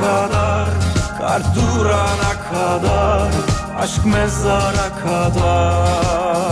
kadar Kar durana kadar Aşk mezara kadar